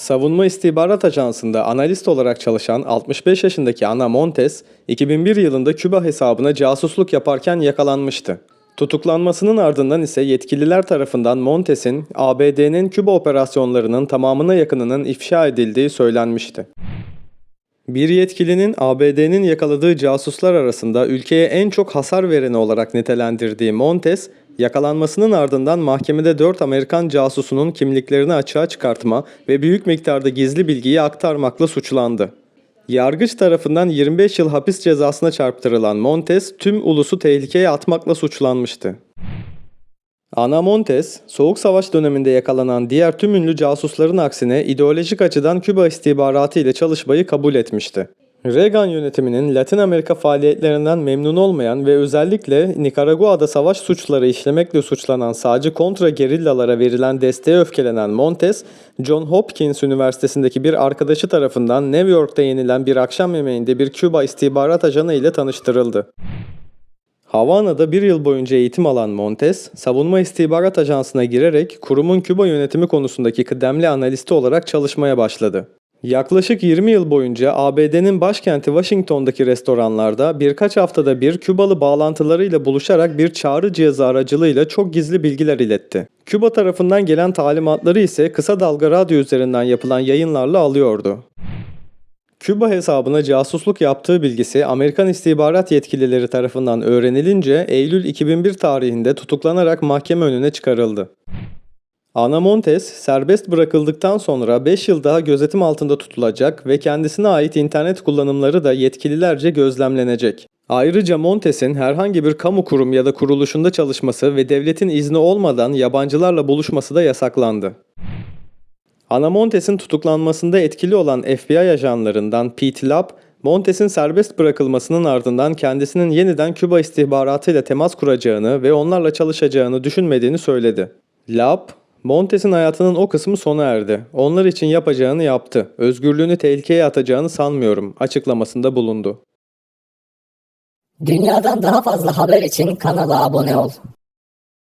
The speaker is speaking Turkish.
Savunma İstihbarat Ajansı'nda analist olarak çalışan 65 yaşındaki Ana Montes, 2001 yılında Küba hesabına casusluk yaparken yakalanmıştı. Tutuklanmasının ardından ise yetkililer tarafından Montes'in ABD'nin Küba operasyonlarının tamamına yakınının ifşa edildiği söylenmişti. Bir yetkilinin ABD'nin yakaladığı casuslar arasında ülkeye en çok hasar vereni olarak nitelendirdiği Montes, yakalanmasının ardından mahkemede 4 Amerikan casusunun kimliklerini açığa çıkartma ve büyük miktarda gizli bilgiyi aktarmakla suçlandı. Yargıç tarafından 25 yıl hapis cezasına çarptırılan Montes, tüm ulusu tehlikeye atmakla suçlanmıştı. Ana Montes, Soğuk Savaş döneminde yakalanan diğer tüm ünlü casusların aksine ideolojik açıdan Küba istihbaratı ile çalışmayı kabul etmişti. Reagan yönetiminin Latin Amerika faaliyetlerinden memnun olmayan ve özellikle Nikaragua'da savaş suçları işlemekle suçlanan sağcı kontra gerillalara verilen desteğe öfkelenen Montes, John Hopkins Üniversitesi'ndeki bir arkadaşı tarafından New York'ta yenilen bir akşam yemeğinde bir Küba istihbarat ajanı ile tanıştırıldı. Havana'da bir yıl boyunca eğitim alan Montes, Savunma İstihbarat Ajansı'na girerek kurumun Küba yönetimi konusundaki kıdemli analisti olarak çalışmaya başladı. Yaklaşık 20 yıl boyunca ABD'nin başkenti Washington'daki restoranlarda birkaç haftada bir Kübalı bağlantılarıyla buluşarak bir çağrı cihazı aracılığıyla çok gizli bilgiler iletti. Küba tarafından gelen talimatları ise kısa dalga radyo üzerinden yapılan yayınlarla alıyordu. Küba hesabına casusluk yaptığı bilgisi Amerikan istihbarat yetkilileri tarafından öğrenilince Eylül 2001 tarihinde tutuklanarak mahkeme önüne çıkarıldı. Ana Montes serbest bırakıldıktan sonra 5 yıl daha gözetim altında tutulacak ve kendisine ait internet kullanımları da yetkililerce gözlemlenecek. Ayrıca Montes'in herhangi bir kamu kurum ya da kuruluşunda çalışması ve devletin izni olmadan yabancılarla buluşması da yasaklandı. Ana Montes'in tutuklanmasında etkili olan FBI ajanlarından Pete Lapp, Montes'in serbest bırakılmasının ardından kendisinin yeniden Küba istihbaratıyla temas kuracağını ve onlarla çalışacağını düşünmediğini söyledi. Lapp, Montes'in hayatının o kısmı sona erdi. Onlar için yapacağını yaptı. Özgürlüğünü tehlikeye atacağını sanmıyorum açıklamasında bulundu. Dünyadan daha fazla haber için kanala abone ol.